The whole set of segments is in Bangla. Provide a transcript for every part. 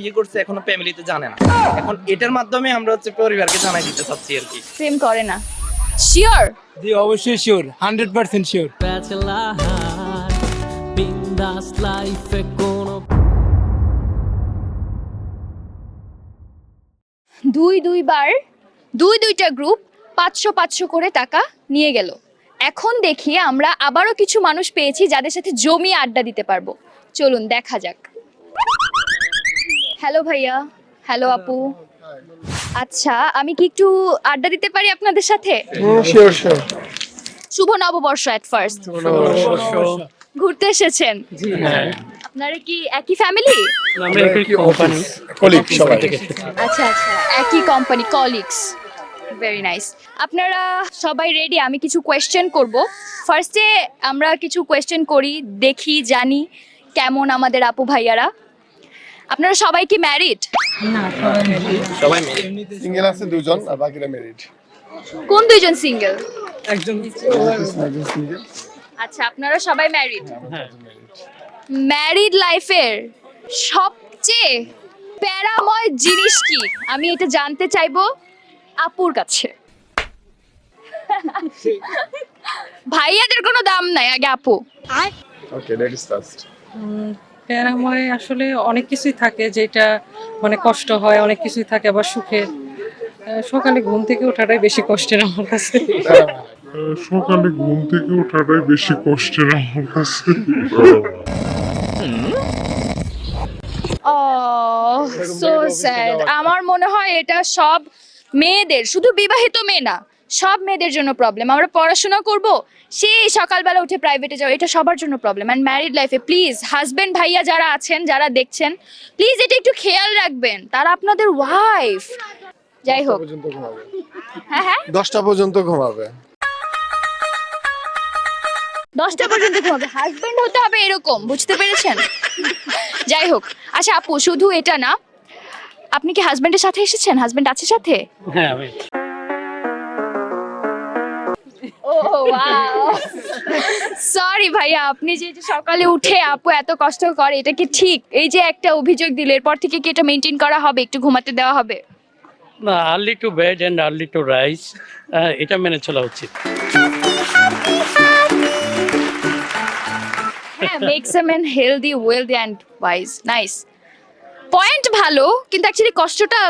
বিয়ে করছে এখনও ফ্যামিলিতে জানে না। এখন এটার মাধ্যমে আমরা হচ্ছে পরিবারকে জানাই দিতে চাচ্ছি আর কি। প্রেম করে না। শিওর জি অবশ্যই sure hundred percent sure bindas দুই দুইবার দুই দুইটা গ্রুপ পাঁচশো পাঁচশো করে টাকা নিয়ে গেল। এখন দেখি আমরা আবারও কিছু মানুষ পেয়েছি যাদের সাথে জমি আড্ডা দিতে পারব। চলুন দেখা যাক। হ্যালো ভাইয়া হ্যালো আপু। আচ্ছা আমি কি একটু আড্ডা দিতে পারি আপনাদের সাথে? শুভ নববর্ষ এট ফার্স্ট ঘুরতে এসেছেন? আপনারা কি একই ফ্যামিলি আচ্ছা আচ্ছা। একই কোম্পানি কলিগস ভেরি নাইস আপনারা সবাই রেডি আমি কিছু কোয়েশ্চেন করব। ফার্স্টে আমরা কিছু কোয়েশ্চেন করি দেখি জানি কেমন আমাদের আপু ভাইয়ারা। আপনারা সবাই কি ম্যারিড সবাই সিঙ্গেল আছে দুজন আর বাকিরা মেরিড কোন দুইজন সিঙ্গেল একজন সিঙ্গেল আচ্ছা আপনারা সবাই ম্যারিড ম্যারিড লাইফের সবচেয়ে প্যারাময় জিনিস কি? আমি এটা জানতে চাইব আপুর কাছে। ভাইয়াদের কোনো দাম নাই আগে আপু। ওকে লেডিস ফার্স্ট প্যারাময় আসলে অনেক কিছুই থাকে যেটা মানে কষ্ট হয় অনেক কিছুই থাকে আবার সুখের আহ, সকালে ঘুম থেকে ওঠাটাই বেশি কষ্টের আমার কাছে। সকালে ঘুম থেকে ওঠাটাই বেশি কষ্টের আমার কাছে। ও সো স্যাড আমার মনে হয় এটা সব মেয়েদের শুধু বিবাহিত মেয়ে না সব মেয়েদের জন্য প্রবলেম আমরা পড়াশোনা করব সেই সকালবেলা উঠে প্রাইভেটে যাও এটা সবার জন্য প্রবলেম অ্যান্ড ম্যারিড লাইফে প্লিজ হাজব্যান্ড ভাইয়া যারা আছেন যারা দেখছেন প্লিজ এটা একটু খেয়াল রাখবেন তারা আপনাদের ওয়াইফ যাই হোক। পর্যন্ত ঘুমাবে। হ্যাঁ হ্যাঁ? দশটা পর্যন্ত ঘুমাবে। দশটা পর্যন্ত ঘুমাবে। হাজবেন্ড হতে হবে এরকম বুঝতে পেরেছেন? যাই হোক আচ্ছা আপু শুধু এটা না আপনি কি হাজবেন্ডের সাথে এসেছেন? হাজবেন্ড আছে সাথে? হ্যাঁ সরি ভাইয়া আপনি যে সকালে উঠে আপু এত কষ্ট করে এটা কি ঠিক? এই যে একটা অভিযোগ দিলে এরপর থেকে কি এটা মেনটেন করা হবে একটু ঘুমাতে দেওয়া হবে? না early to bed and early to rise এটা মেনে চলা উচিত। হ্যাঁ makes a man healthy wealthy and wise nice point ভালো কিন্তু অ্যাকচুয়ালি কষ্টটা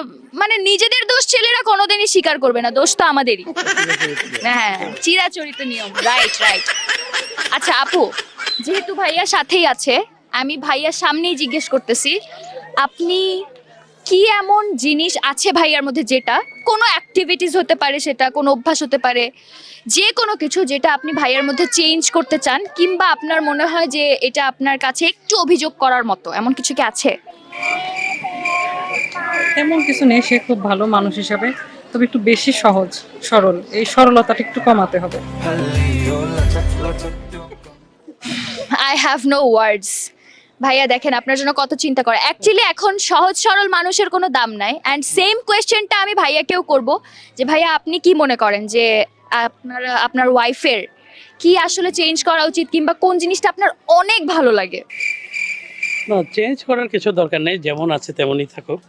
মানে নিজেদের দোষ ছেলেরা কোনোদিনই স্বীকার করবে না দোষ তো আমাদেরই। হ্যাঁ চিরাচরিত নিয়ম রাইট রাইট আচ্ছা আপু যেহেতু ভাইয়া সাথেই আছে আমি ভাইয়ার সামনেই জিজ্ঞেস করতেছি আপনি কি এমন জিনিস আছে ভাইয়ার মধ্যে যেটা কোনো অ্যাক্টিভিটিস হতে পারে সেটা কোনো অভ্যাস হতে পারে যে কোনো কিছু যেটা আপনি ভাইয়ার মধ্যে চেঞ্জ করতে চান কিংবা আপনার মনে হয় যে এটা আপনার কাছে একটু অভিযোগ করার মতো এমন কিছু কি আছে? তেমন কিছু নেই সে খুব ভালো মানুষ হিসাবে। তবে একটু বেশি সহজ সরল। এই সরলতাটা একটু কমাতে হবে। আই হ্যাভ নো ওয়ার্ডস ভাইয়া দেখেন আপনার জন্য কত চিন্তা করে। অ্যাকচুয়ালি এখন সহজ সরল মানুষের কোনো দাম নাই। অ্যান্ড সেম কোয়েশ্চেনটা আমি ভাইয়াকেও করব যে ভাইয়া আপনি কি মনে করেন যে আপনার আপনার ওয়াইফের কি আসলে চেঞ্জ করা উচিত কিংবা কোন জিনিসটা আপনার অনেক ভালো লাগে? না চেঞ্জ করার কিছু দরকার নেই। যেমন আছে তেমনই থাকুক।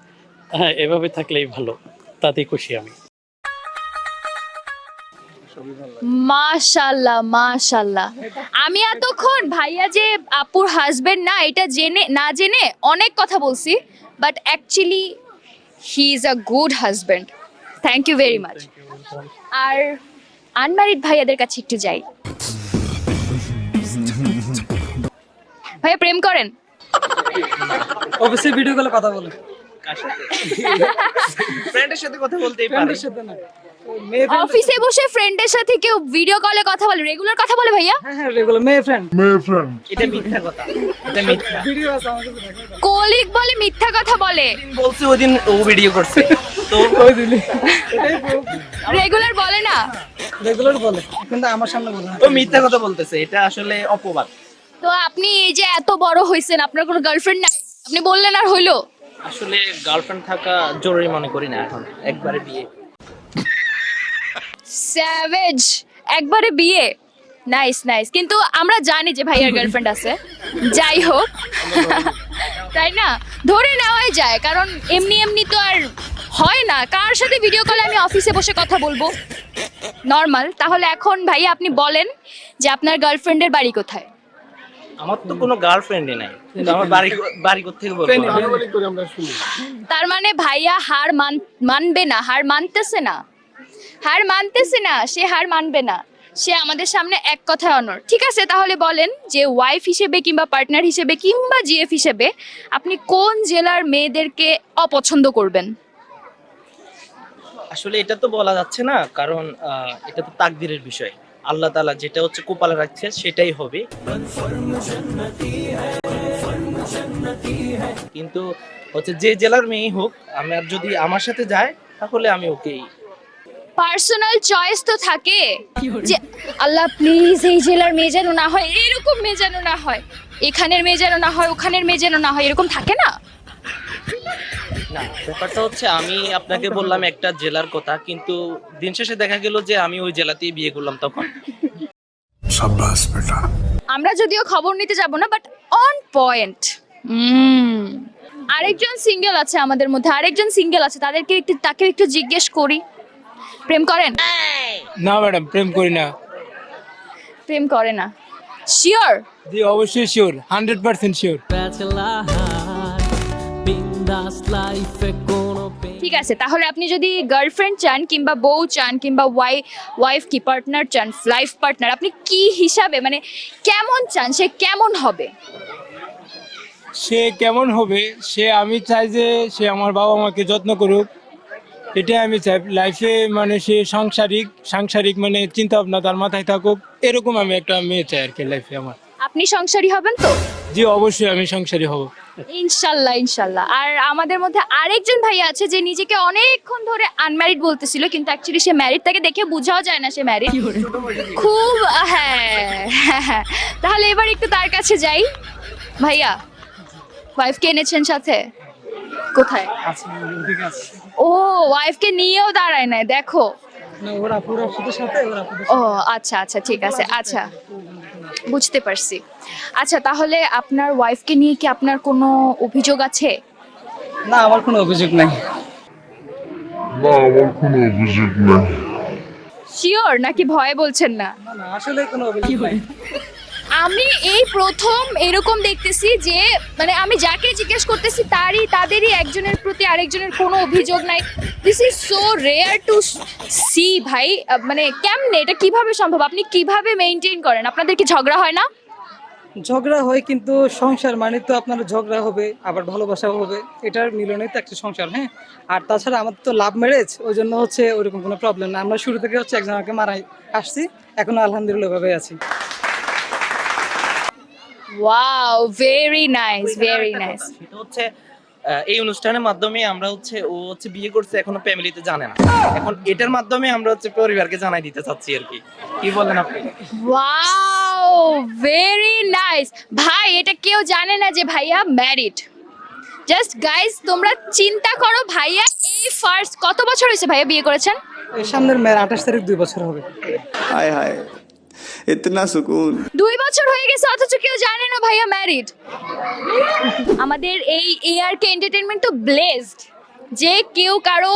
হ্যাঁ এভাবে থাকলেই ভালো। তাতেই খুশি আমি। মাশাল্লাহ মাশাল্লাহ। আমি এতক্ষণ ভাইয়া যে আপুর হাজবেন্ড না এটা জেনে না জেনে অনেক কথা বলছি but actually he is a good husband thank you very much R unmarried ভাইয়াদের কাছে একটু যাই। ভাইয়া প্রেম করেন? অবশ্যই ভিডিও কলে কথা বলে ফ্রেন্ডের সাথে কথা বলতেই পারে। ফ্রেন্ডের সাথে না। অফিসে বসে ফ্রেন্ডের সাথে কেউ ভিডিও কলে কথা বলে? রেগুলার কথা বলে ভাইয়া? হ্যাঁ হ্যাঁ রেগুলার মেয়ে ফ্রেন্ড মেয়ে ফ্রেন্ড এটা মিথ্যা কথা। এটা মিথ্যা। ভিডিও আছে আমার কাছে কলিগ বলে মিথ্যা কথা বলে। বলছে ও ভিডিও করছে। তো ওই দিলি রেগুলার বলে না? রেগুলার বলে কিন্তু আমার সামনে বলে না। ও মিথ্যা কথা বলতেছে এটা আসলে অপবাদ। তো আপনি এই যে এত বড় হয়েছেন আপনার কোনো গার্লফ্রেন্ড নাই? আপনি বললেন আর হইল। আসলে গার্লফ্রেন্ড থাকা জরুরি মনে করি না এখন, একবারে বিয়ে। স্যাভেজ একবারে বিয়ে? নাইস নাইস কিন্তু আমরা জানি যে ভাইয়ার গার্লফ্রেন্ড আছে। যাই হোক। তাই না? ধরে নেওয়াই যায়, কারণ এমনি এমনি তো আর হয় না। কার সাথে ভিডিও কলে আমি অফিসে বসে কথা বলব? নর্মাল তাহলে এখন ভাই আপনি বলেন যে আপনার গার্লফ্রেন্ডের বাড়ি কোথায়? আমার তো কোনো গার্লফ্রেন্ডই নাই। আমার বাড়ি বাড়ি তার মানে ভাইয়া হার মানবে না হার মানতেছে না। হার মানতেছে না সে হার মানবে না। সে আমাদের সামনে এক কথায় অনর ঠিক আছে তাহলে বলেন যে ওয়াইফ হিসেবে কিংবা পার্টনার হিসেবে কিংবা জিএফ হিসেবে আপনি কোন জেলার মেয়েদেরকে অপছন্দ করবেন? আসলে এটা তো বলা যাচ্ছে না কারণ এটা তো তাকদিরের বিষয়। আল্লাহ তালা যেটা হচ্ছে কপালে রাখছে, সেটাই হবে। কিন্তু হচ্ছে যে জেলার মেয়ে হোক আমার যদি আমার সাথে যায়, তাহলে আমি ওকেই। পার্সোনাল চয়েস তো থাকে। যে আল্লাহ প্লিজ এই জেলার মেয়ে যেন না হয়, এরকম মেয়ে যেন না হয়। এখানের মেয়ে যেন না হয়, ওখানের মেয়ে যেন না হয়, এরকম থাকে না? না ব্যাপারটা হচ্ছে আমি আপনাকে বললাম একটা জেলার কথা কিন্তু দিন শেষে দেখা গেল যে আমি ওই জেলাতেই বিয়ে করলাম তখন। আমরা যদিও খবর নিতে যাব না বাট অন পয়েন্ট আরেকজন সিঙ্গেল আছে আমাদের মধ্যে আরেকজন সিঙ্গেল আছে তাদেরকে একটু তাকে একটু জিজ্ঞেস করি। প্রেম করেন? না ম্যাডাম প্রেম করি না। প্রেম করে না। শিওর জি অবশ্যই শিওর হান্ড্রেড পার্সেন্ট শিওর ঠিক আছে তাহলে আপনি যদি গার্লফ্রেন্ড চান কিংবা বউ চান কিংবা ওয়াই ওয়াইফ কি পার্টনার চান লাইফ পার্টনার আপনি কি হিসাবে মানে কেমন চান সে কেমন হবে? সে কেমন হবে সে আমি চাই যে সে আমার বাবা মাকে যত্ন করুক এটাই আমি চাই। লাইফে মানে সে সাংসারিক সাংসারিক মানে চিন্তা ভাবনা তার মাথায় থাকুক এরকম আমি একটা মেয়ে চাই আর কি লাইফে আমার। আপনি সংসারী হবেন তো? জি অবশ্যই আমি সংসারী হব। ইনশাল্লাহ ইনশাল্লাহ। আর আমাদের মধ্যে আরেকজন ভাই আছে যে নিজেকে অনেকক্ষণ ধরে আনম্যারিড বলতেছিল কিন্তু অ্যাকচুয়ালি সে ম্যারিড তাকে দেখে বোঝাও যায় না সে ম্যারিড খুব হ্যাঁ হ্যাঁ, হ্যাঁ। তাহলে এবার একটু তার কাছে যাই। ভাইয়া ওয়াইফকে এনেছেন সাথে? কোথায়? ও ওয়াইফকে নিয়েও দাঁড়ায় নাই দেখো। না ওরা পুরো সাথে সাথে ওরা ও আচ্ছা আচ্ছা ঠিক আছে আচ্ছা। বুঝতে পারছি। আচ্ছা তাহলে আপনার ওয়াইফকে নিয়ে কি আপনার কোনো অভিযোগ আছে? না আমার কোনো অভিযোগ নাই। না আমার কোনো অভিযোগ নাই। শিওর নাকি ভয় বলছেন না? না না আসলে কোনো অভিযোগ নাই। আমি এই প্রথম এরকম দেখতেছি যে মানে আমি যাকে জিজ্ঞেস করতেছি তারই, তাদেরই একজনের প্রতি আরেকজনের কোনো অভিযোগ নাই। This is so rare to see ভাই। মানে কেমনে, এটা কীভাবে সম্ভব? আপনি কীভাবে মেনটেন করেন? আপনাদের কি ঝগড়া হয় না? ঝগড়া হয় কিন্তু সংসার মানে তো আপনার ঝগড়া হবে, আবার ভালোবাসাও হবে। এটার মিলনে তো একটা সংসার হ্যাঁ? আর তাছাড়া আমাদের তো লাভ ম্যারেজ ওই জন্য হচ্ছে ওইরকম কোনো প্রবলেম না। আমরা শুরু থেকে হচ্ছে একজনকে মারাই আসছি। এখনও আলহামদুলিল্লাহ ভাবে আছি। Wow very nice very nice হচ্ছে এই অনুষ্ঠানের মাধ্যমে আমরা হচ্ছে ও হচ্ছে বিয়ে করছে এখনও ফ্যামিলিতে জানে না। এখন এটার মাধ্যমে আমরা হচ্ছে পরিবারকে জানাই দিতে চাচ্ছি আর কি। কি বলেন আপনি? ওয়াও ভেরি নাইস ভাই এটা কেউ জানে না যে ভাইয়া ম্যারিড জাস্ট গাইস তোমরা চিন্তা করো ভাইয়া এই ফার্স্ট কত বছর হয়েছে ভাইয়া বিয়ে করেছেন? সামনের মেয়ের আঠাশ তারিখ দুই বছর হবে। হায় হায়। इतना सुकून দুই বছর হয়ে গেছে অথচ কেউ জানে না ভাইয়া ম্যারিড আমাদের এই এআরকে এন্টারটেনমেন্ট তো ব্লেসড যে কেউ কারো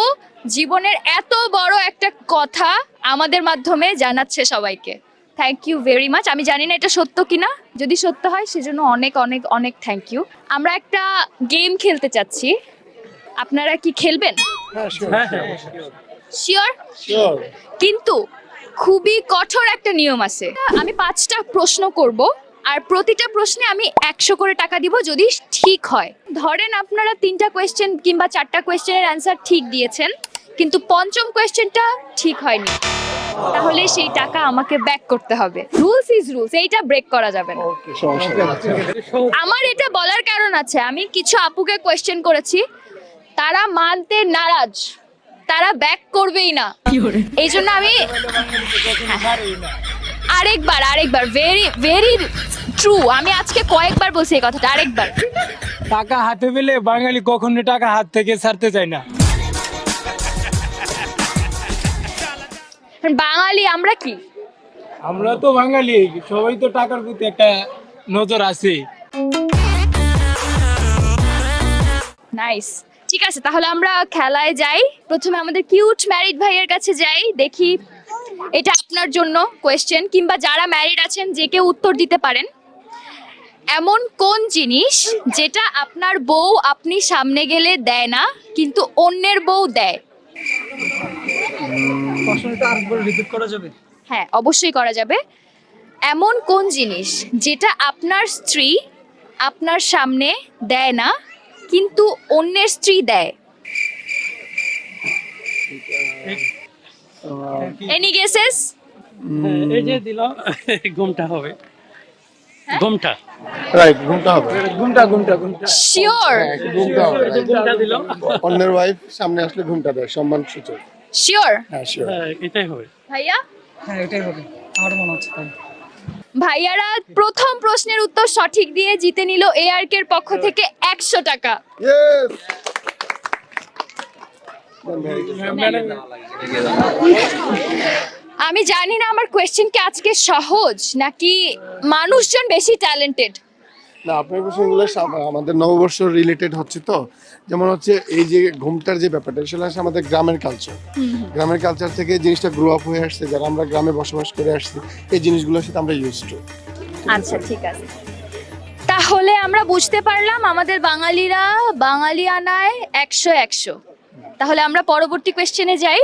জীবনের এত বড় একটা কথা আমাদের মাধ্যমে জানাচ্ছে সবাইকে থ্যাংক ইউ ভেরি মাচ আমি জানি না এটা সত্য কিনা যদি সত্য হয় সেজন্য অনেক অনেক অনেক থ্যাংক ইউ আমরা একটা গেম খেলতে চাচ্ছি আপনারা কি খেলবেন শিওর কিন্তু খুবই কঠোর একটা নিয়ম আছে। আমি পাঁচটা প্রশ্ন করব আর প্রতিটা প্রশ্নে আমি একশো করে টাকা দিব যদি ঠিক হয়। ধরেন আপনারা তিনটা কোয়েশ্চেন কিংবা চারটা কোয়েশ্চেনের অ্যান্সার ঠিক দিয়েছেন কিন্তু পঞ্চম কোয়েশ্চেনটা ঠিক হয়নি। তাহলে সেই টাকা আমাকে ব্যাক করতে হবে। রুলস ইজ রুলস এইটা ব্রেক করা যাবে না। আমার এটা বলার কারণ আছে আমি কিছু আপুকে কোয়েশ্চেন করেছি তারা মানতে নারাজ। তারা ব্যাক করবেই না। এই জন্য আমি আরেকবার আরেকবার ভেরি ভেরি ট্রু আমি আজকে কয়েকবার বলছি এই কথাটা আরেকবার। টাকা হাতে পেলে বাঙালি কখনো টাকা হাত থেকে ছাড়তে চায় না। বাঙালি আমরা কি? আমরা তো বাঙালি সবাই তো টাকার প্রতি একটা নজর আছে। নাইস ঠিক আছে তাহলে আমরা খেলায় যাই। প্রথমে আমাদের কিউট ম্যারিড ভাইয়ের কাছে যাই দেখি এটা আপনার জন্য কোয়েশ্চেন কিংবা যারা ম্যারিড আছেন যে কেউ উত্তর দিতে পারেন। এমন কোন জিনিস যেটা আপনার বউ আপনি সামনে গেলে দেয় না কিন্তু অন্যের বউ দেয়? হ্যাঁ অবশ্যই করা যাবে। এমন কোন জিনিস যেটা আপনার স্ত্রী আপনার সামনে দেয় না কিন্তু অন্যের স্ত্রী দেয়। এনি গেসেস হ্যাঁ, এই যে দিল ঘুমটা হবে। ঘুমটা। রাইট ঘুমটা হবে। ঘুমটা ঘুমটা ঘুমটা। শিওর হ্যাঁ, ঘুমটা হবে। ঘুমটা দিল অন্যের ওয়াইফ সামনে আসলে ঘুমটা দেয় সম্মান সূচক শিওর হ্যাঁ শিওর হ্যাঁ, এটাই হবে। ভাইয়া? হ্যাঁ এটাই হবে। আমার মনে হচ্ছে তাই। ভাইয়ারা প্রথম প্রশ্নের উত্তর সঠিক দিয়ে জিতে নিল এআরকে এর পক্ষ থেকে একশো টাকা। আমি জানি না আমার কোয়েশ্চেন কি আজকে সহজ নাকি মানুষজন বেশি ট্যালেন্টেড না আপনার কোশ্চেনগুলো আমাদের নববর্ষ রিলেটেড হচ্ছে তো। যেমন হচ্ছে এই যে ঘুমটার যে ব্যাপারটা সেটা হচ্ছে আমাদের গ্রামের কালচার গ্রামের কালচার থেকে জিনিসটা গ্রো আপ হয়ে আসছে যারা আমরা গ্রামে বসবাস করে আসছি এই জিনিসগুলোর সাথে আমরা ইউজ টু আচ্ছা ঠিক আছে। তাহলে আমরা বুঝতে পারলাম আমাদের বাঙালিরা বাঙালিয়ানায় একশো একশো। তাহলে আমরা পরবর্তী কোয়েশ্চেনে যাই।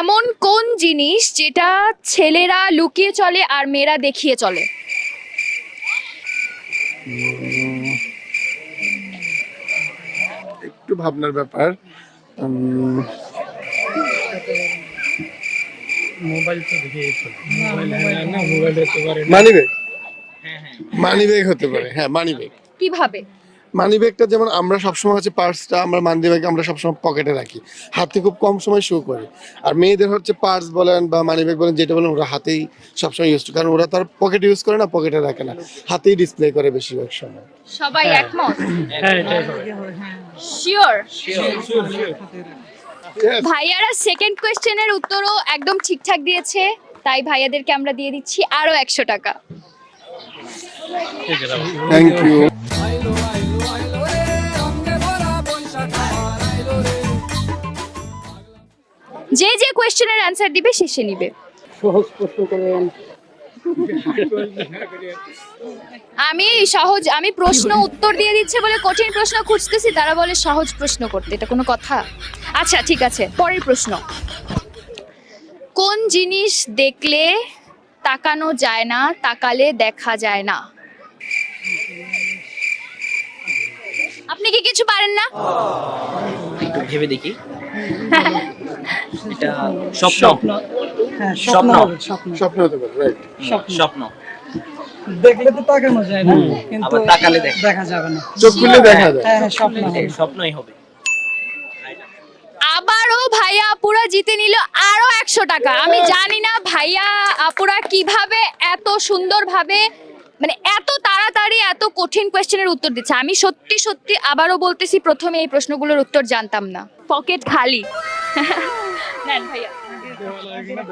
এমন কোন জিনিস যেটা ছেলেরা লুকিয়ে চলে আর মেয়েরা দেখিয়ে চলে? একটু ভাবনার ব্যাপার। মোবাইল তো না মোবাইল হতে পারে না। মানি ব্যাগ মানি ব্যাগ হতে পারে হ্যাঁ মানি ব্যাগ কীভাবে? মানি ব্যাগটা যেমন আমরা সবসময় হচ্ছে পার্সটা আমরা মানি ব্যাগ আমরা সবসময় পকেটে রাখি। হাতে খুব কম সময় শো করে। আর মেয়েদের হচ্ছে পার্স বলেন বা মানি ব্যাগ বলেন যেটা বলেন ওরা হাতেই সবসময় ইউজ করে। কারণ ওরা তার পকেট ইউজ করে না পকেটে রাখে না। হাতেই ডিসপ্লে করে বেশিরভাগ সময়। সবাই একমত? হ্যাঁ হবে। শিওর ভাইয়ারা সেকেন্ড কোয়েশ্চেনের উত্তরও একদম ঠিকঠাক দিয়েছে। তাই ভাইয়াদেরকে আমরা দিয়ে দিচ্ছি আরও একশো টাকা। থ্যাংক ইউ যে যে কোয়েশ্চেনের অ্যান্সার দিবে সে সে নিবে। সহজ প্রশ্ন করবেন আমি সহজ আমি প্রশ্ন উত্তর দিয়ে দিচ্ছে বলে কঠিন প্রশ্ন খুঁজতেছি তারা বলে সহজ প্রশ্ন করতে এটা কোনো কথা? আচ্ছা ঠিক আছে পরের প্রশ্ন। কোন জিনিস দেখলে তাকানো যায় না তাকালে দেখা যায় না? আপনি কি কিছু পারেন না? ভেবে দেখি। এটা স্বপ্ন। হ্যাঁ স্বপ্ন। স্বপ্ন হবে স্বপ্ন। স্বপ্ন। হতে পারে রাইট স্বপ্ন। দেখলে তো তাকানো যায় না। কিন্তু আবার তাকালে দেখা- দেখা যাবে না। চোখ খুললে দেখা যায়। হ্যাঁ হ্যাঁ স্বপ্ন। স্বপ্নই হবে। আবারও ভাইয়া আপুরা জিতে নিল আরও একশো টাকা। আমি জানি না ভাইয়া আপুরা কীভাবে এত সুন্দরভাবে মানে এত তাড়াতাড়ি এত কঠিন কোয়েশ্চেনের উত্তর দিচ্ছে। আমি সত্যি সত্যি আবারও বলতেছি প্রথমে এই প্রশ্নগুলোর উত্তর জানতাম না। পকেট খালি। নেন ভাইয়া।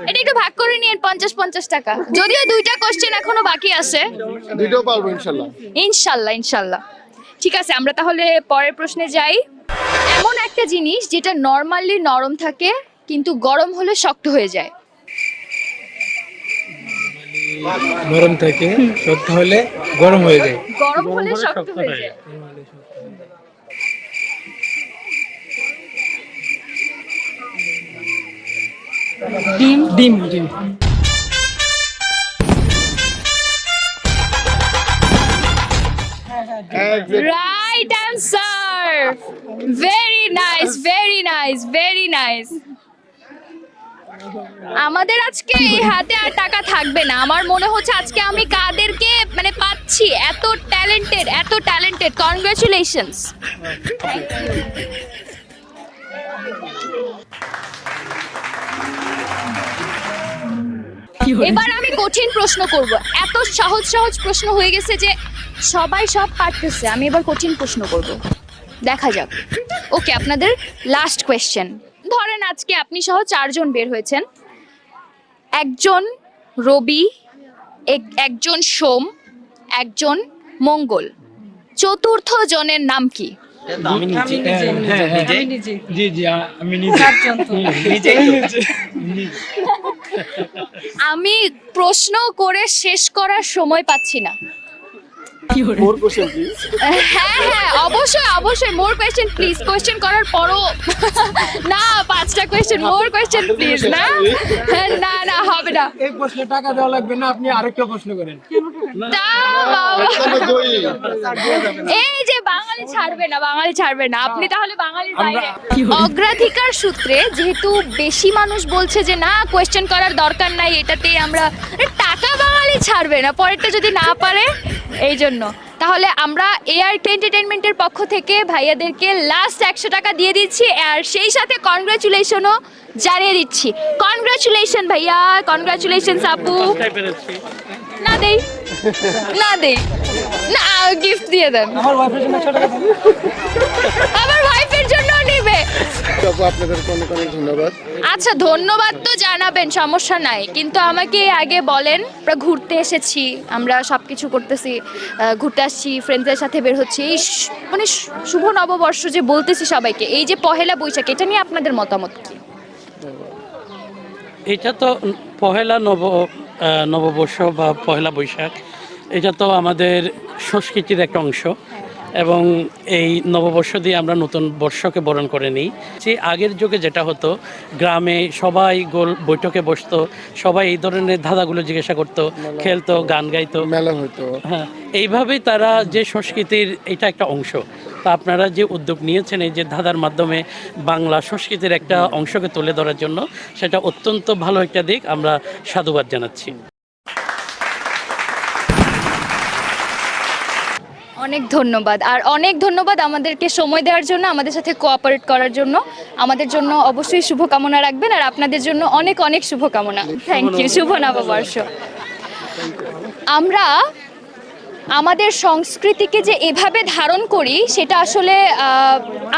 এটা একটু ভাগ করে নিন পঞ্চাশ পঞ্চাশ টাকা। যদিও দুইটা কোশ্চেন এখনও বাকি আছে। দুইটাও পারব ইনশাল্লাহ। ইনশাল্লাহ ইনশাল্লাহ। ঠিক আছে আমরা তাহলে পরের প্রশ্নে যাই। এমন একটা জিনিস যেটা নর্মালি নরম থাকে কিন্তু গরম হলে শক্ত হয়ে যায়। নরম থাকে শক্ত হলে গরম হয়ে যায়। গরম হলে শক্ত হয়ে যায়। ডিম? ডিম ডিম। Right answer very nice very nice very nice আমাদের আজকে এই হাতে আর টাকা থাকবে না। আমার মনে হচ্ছে আজকে আমি কাদেরকে মানে পাচ্ছি এত ট্যালেন্টেড এত ট্যালেন্টেড কনগ্রাচুলেশনস এবার আমি কঠিন প্রশ্ন করব। এত সহজ সহজ প্রশ্ন হয়ে গেছে যে সবাই সব পারতেছে। আমি এবার কঠিন প্রশ্ন করব। দেখা যাক। ওকে আপনাদের লাস্ট কোয়েশ্চেন ধরেন আজকে আপনি সহ চারজন বের হয়েছেন। একজন রবি এক- একজন সোম একজন মঙ্গল। চতুর্থ জনের নাম কি। আমি প্রশ্ন করে শেষ করার সময় পাচ্ছি না। মোর কোশ্চেন প্লিজ হ্যাঁ হ্যাঁ অবশ্যই অবশ্যই মোর কোয়েশ্চেন প্লিজ কোয়েশ্চেন করার পরও না পাঁচটা কোয়েশ্চেন মোর কোয়েশ্চেন প্লিজ না? হ্যাঁ, না না হবে না। এই প্রশ্নে টাকা দেওয়া লাগবে না আপনি আরেকটা প্রশ্ন করেন। এই যে বাঙালি ছাড়বে না বাঙালি ছাড়বে না। আপনি তাহলে বাঙালির বাইরে। অগ্রাধিকার সূত্রে যেহেতু বেশি মানুষ বলছে যে না কোয়েশ্চেন করার দরকার নাই এটাতেই আমরা টাকা বাঙালি ছাড়বে না পরেরটা যদি না পারে এই জন্য। তাহলে আমরা এআর এন্টারটেনমেন্টের পক্ষ থেকে ভাইয়াদেরকে লাস্ট একশো টাকা দিয়ে দিচ্ছি আর সেই সাথে কনগ্রাচুলেশনও জানিয়ে দিচ্ছি। কনগ্রাচুলেশন ভাইয়া কনগ্রাচুলেশন আপু। না দেই না দেই। না গিফট দিয়ে দেন। আমার ওয়াইফের জন্য একশো টাকা দিন। আমার ওয়াইফের আচ্ছা ধন্যবাদ তো জানাবেন সমস্যা নাই। কিন্তু আমাকে আগে বলেন আমরা ঘুরতে এসেছি আমরা সব কিছু করতেছি ঘুরতে আসছি ফ্রেন্ডসদের সাথে বের হচ্ছি। এই মানে শুভ নববর্ষ যে বলতেছি সবাইকে এই যে পহেলা বৈশাখ এটা নিয়ে আপনাদের মতামত কি? এটা তো পহেলা নব নববর্ষ বা পহেলা বৈশাখ এটা তো আমাদের সংস্কৃতির একটা অংশ। এবং এই নববর্ষ দিয়ে আমরা নতুন বর্ষকে বরণ করে নিই। যে আগের যুগে যেটা হতো গ্রামে সবাই গোল বৈঠকে বসতো সবাই এই ধরনের ধাঁধাগুলো জিজ্ঞাসা করতো খেলতো গান গাইতো। মেলা হয়তো হ্যাঁ এইভাবেই তারা যে সংস্কৃতির এটা একটা অংশ। তা আপনারা যে উদ্যোগ নিয়েছেন এই যে ধাঁধার মাধ্যমে বাংলা সংস্কৃতির একটা অংশকে তুলে ধরার জন্য সেটা অত্যন্ত ভালো একটা দিক আমরা সাধুবাদ জানাচ্ছি। অনেক ধন্যবাদ। আর অনেক ধন্যবাদ আমাদেরকে সময় দেওয়ার জন্য আমাদের সাথে কোঅপারেট করার জন্য। আমাদের জন্য অবশ্যই শুভকামনা রাখবেন আর আপনাদের জন্য অনেক অনেক শুভকামনা। থ্যাংক ইউ শুভ নববর্ষ আমরা আমাদের সংস্কৃতিকে যে এভাবে ধারণ করি সেটা আসলে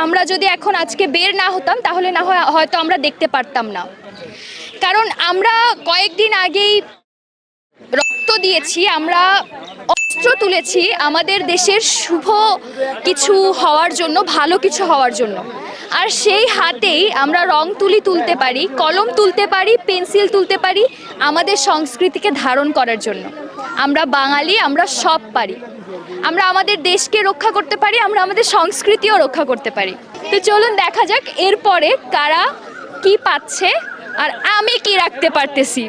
আমরা যদি এখন আজকে বের না হতাম তাহলে না হয় হয়তো আমরা দেখতে পারতাম না। কারণ আমরা কয়েকদিন আগেই রক্ত দিয়েছি আমরা অস্ত্র তুলেছি আমাদের দেশের শুভ কিছু হওয়ার জন্য, ভালো কিছু হওয়ার জন্য। আর সেই হাতেই আমরা রং তুলি তুলতে পারি, কলম তুলতে পারি, পেন্সিল তুলতে পারি, আমাদের সংস্কৃতিকে ধারণ করার জন্য। আমরা বাঙালি, আমরা সব পারি। আমরা আমাদের দেশকে রক্ষা করতে পারি, আমরা আমাদের সংস্কৃতিও রক্ষা করতে পারি। তো চলুন দেখা যাক এরপরে কারা কি পাচ্ছে আর আমি কি রাখতে পারতেছি।